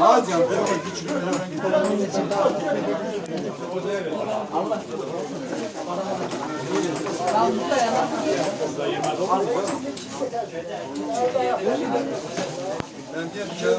Az ya. Küçük hemen gidelim. Ben diğer kağıt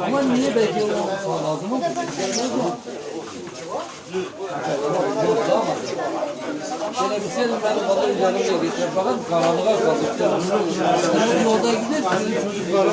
Ama niye o lazım? Şöyle Televizyon şey, ben kadar üzerinde geçer. Fakat karanlığa kaldık. Bizim yolda gider. Bizim çocuklara